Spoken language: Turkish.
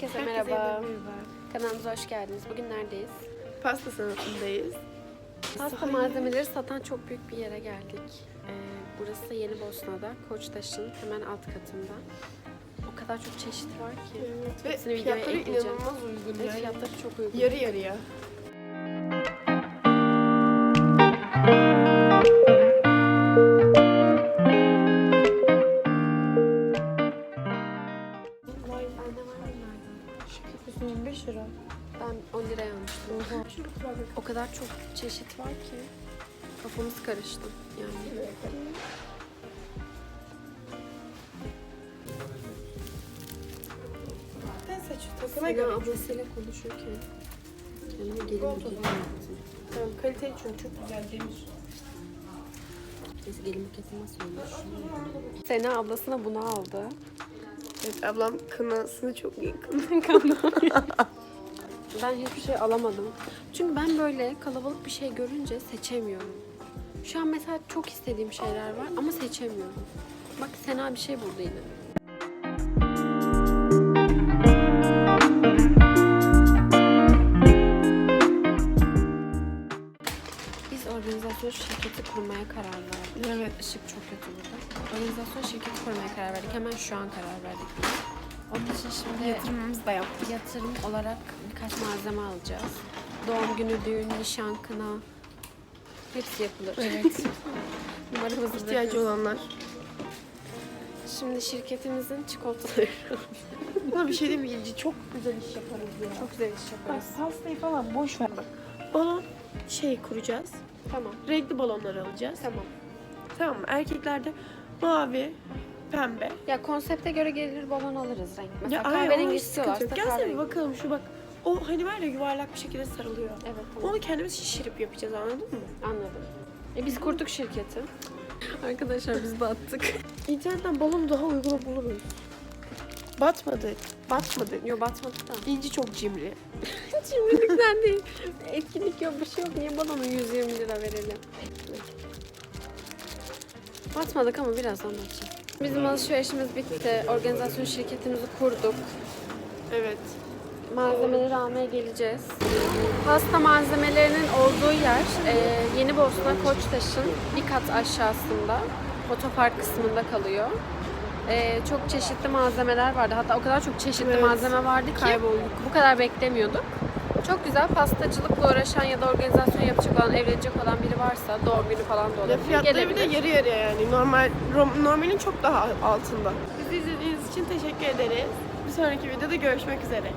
Herkese, Herkese merhaba. Kanalımıza hoş geldiniz. Bugün neredeyiz? Pasta sanatındayız. Pasta malzemeleri satan çok büyük bir yere geldik. Ee, burası Yeni Bosna'da, Koçtaş'ın hemen alt katında. O kadar çok çeşit var ki. Evet. Ve videoya fiyatları ekleyeceğim. inanılmaz uygun. Evet, yani. fiyatları çok uygun. Yarı yarıya. Bunlardan. 25 lira. Ben 10 liraya almıştım. O kadar çok çeşit var ki kafamız karıştı yani. Ben saçı takıma göre. ablasıyla konuşurken kendime gelin yaptım. Tamam, kalite için çok güzel demir. Neyse gelin buketi nasıl olmuş? Sena ablasına bunu aldı. Evet ablam kınasını çok yakın. Ben hiçbir şey alamadım. Çünkü ben böyle kalabalık bir şey görünce seçemiyorum. Şu an mesela çok istediğim şeyler var ama seçemiyorum. Bak Sena bir şey buldu organizasyon şirketi kurmaya karar verdik. Evet. Işık çok kötü burada. Organizasyon şirketi kurmaya karar verdik. Hemen şu an karar verdik. Onun için şimdi Yatırımımızı da yaptık. yatırım olarak birkaç malzeme alacağız. Doğum günü, düğün, nişan, kına hepsi yapılır. Evet. Numaramızı İhtiyacı olanlar. Şimdi şirketimizin çikolataları. Buna bir şey diyeyim mi? İlci çok güzel iş yaparız ya. Çok güzel iş Bak yaparız. pastayı falan boş ver bak. Balon şey kuracağız. Tamam. Renkli balonlar alacağız. Tamam. Tamam mı? Erkeklerde mavi, pembe. Ya konsepte göre gelir balon alırız renk. Mesela Ya aynen, kahverengi ona hiç sıkıntı istiyorlarsa yok. Gelsene bir kahverengi. bakalım şu bak. O hani var ya yuvarlak bir şekilde sarılıyor. Evet tamam. Onu kendimiz şişirip yapacağız anladın mı? Anladım. E biz kurduk şirketi. Arkadaşlar biz battık. İnternetten balonu daha uygun buluruz. Batmadı. Batmadı. Yo batmadık da. İnci çok cimri. Cimrilikten değil. Etkinlik yok bir şey yok. Niye balona 120 lira verelim? Batmadık ama birazdan batacağız. Bizim alışverişimiz bitti. Organizasyon şirketimizi kurduk. Evet. Malzemeleri almaya geleceğiz. Pasta malzemelerinin olduğu yer e, Yeni Bosna Koçtaş'ın bir kat aşağısında. Otopark kısmında kalıyor. E, çok çeşitli malzemeler vardı. Hatta o kadar çok çeşitli Evet. malzeme vardı ki Kaybolduk. bu kadar beklemiyorduk. Çok güzel pastacılıkla uğraşan ya da organizasyon yapacak olan, evlenecek olan biri varsa doğum günü falan da Ya olabilir. fiyatları bir de Gelebilir. yarı yarıya yani. Normal normalin çok daha altında. Bizi izlediğiniz için teşekkür ederiz. Bir sonraki videoda görüşmek üzere.